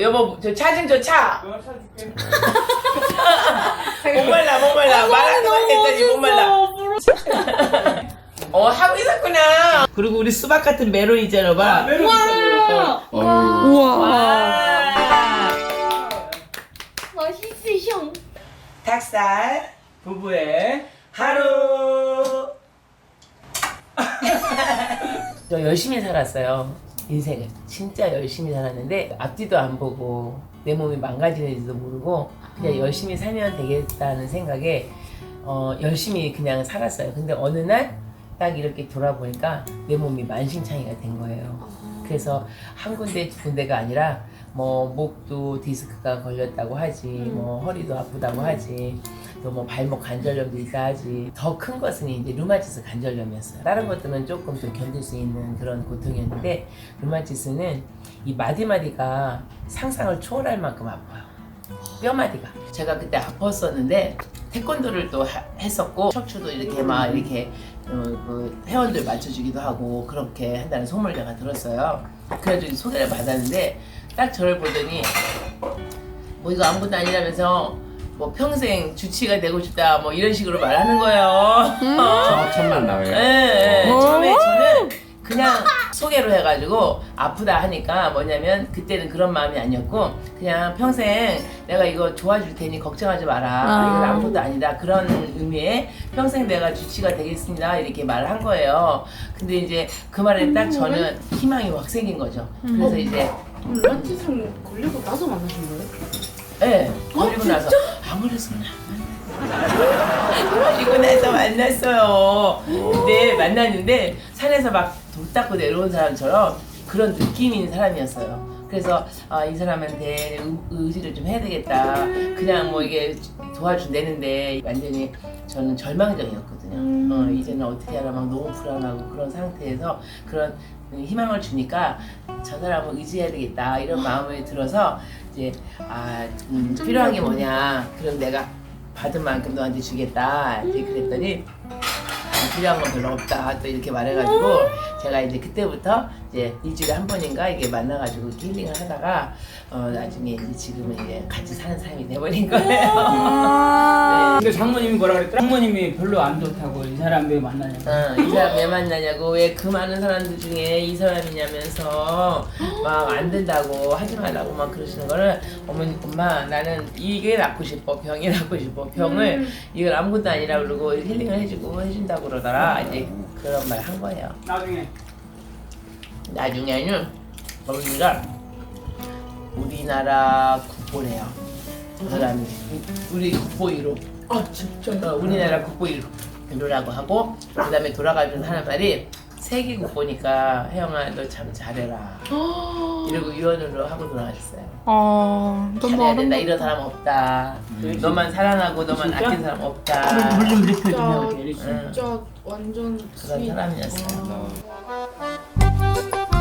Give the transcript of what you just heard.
여보 저 차좀줘 차. 내가 사줄게. 목말라 목말라 말하는 거 했더니 목말라. 어 하고 있었구나. 그리고 우리 수박 같은 메론 있잖아 봐. 메론 있어요. 우와. 와. 맛있으셔. 닭살 부부의 하루. 저 열심히 살았어요. 인생을 진짜 열심히 살았는데 앞뒤도 안 보고 내 몸이 망가지는지도 모르고 그냥 열심히 살면 되겠다는 생각에 어, 열심히 그냥 살았어요. 근데 어느 날 딱 이렇게 돌아보니까 내 몸이 만신창이가 된 거예요. 그래서 한 군데 두 군데가 아니라 뭐 목도 디스크가 걸렸다고 하지 뭐 허리도 아프다고 하지 또 뭐 발목 관절염도 있다 하지. 더 큰 것은 이제 루마티스 관절염이었어요. 다른 것들은 조금 더 견딜 수 있는 그런 고통이었는데 루마티스는 이 마디마디가 상상을 초월할 만큼 아파요. 뼈마디가. 제가 그때 아팠었는데 태권도를 또 하- 했었고 척추도 이렇게 막 이렇게 어, 그 회원들 맞춰주기도 하고 그렇게 한다는 소문을 제가 들었어요. 그래가지고 소개를 받았는데 딱 저를 보더니 뭐 이거 아무것도 아니라면서 뭐 평생 주치가 되고 싶다 뭐 이런 식으로 말하는 거예요. 첫, 첫 만남에. 예, 예. 처음에 저는 그냥 소개로 해가지고 아프다 하니까 뭐냐면 그때는 그런 마음이 아니었고 그냥 평생 내가 이거 도와줄 테니 걱정하지 마라. 이건 아무것도 아니다. 그런 의미에 평생 내가 주치가 되겠습니다. 이렇게 말을 한 거예요. 근데 이제 그 말에 딱 저는 희망이 확 생긴 거죠. 그래서 이제 런치상 걸리고 나서 만나신 거예요? 예 걸리고 나서 아무래서는 걸리고 나서 만났어요. 근데 만났는데 산에서 막 돌 닦고 내려온 사람처럼 그런 느낌 있는 사람이었어요. 그래서 아, 이 사람한테 의- 의지를 좀 해야 되겠다. 그냥 뭐 이게 도와준다는데 완전히 저는 절망적이었거든요. 어, 이제는 어떻게 하나 막 너무 불안하고 그런 상태에서 그런 희망을 주니까 저 사람을 의지해야 되겠다 이런 마음이 들어서 이제 아 음, 필요한 게 뭐냐. 그럼 내가 받은 만큼 너한테 주겠다. 이제 그랬더니 아, 필요한 건 별로 없다. 또 이렇게 말해가지고 제가 이제 그때부터 이제 일주일에 한 번인가 이게 만나가지고 이렇게 힐링을 하다가 어 나중에 이제 지금은 이제 같이 사는 사람이 돼버린 거예요. 근데 장모님이 뭐라 그랬더라? 장모님이 별로 안 좋다고 이 사람 왜 만나냐고. 어, 이 사람 왜 만나냐고. 왜 그 많은 사람들 중에 이 사람이냐면서 막 안 된다고 하지 말라고 막 그러시는 거를 어머니 엄마 나는 이게 낫고 싶어. 병이 낫고 싶어. 병을 이걸 아무것도 아니라 그러고 힐링을 해주고 해준다고 그러더라. 이제 그런 말 한 거예요. 나중에. 나중에는 어머니가 우리나라 국보래요. 그 사람이. 우리 국보 1호 아 진짜. 우리나라 국보 1호라고 하고 그 다음에 돌아가면서 하는 말이 세계 국 보니까 혜영아 너 참 잘해라 이러고 유언으로 하고 돌아가셨어요 아, 너무 잘해야 된다. 이런 사람 없다 너만 사랑하고 너만 진짜? 아끼는 사람 없다 물좀 리필 좀 해볼게. 응. 진짜 완전 그런 스윗. 사람이었어요 아.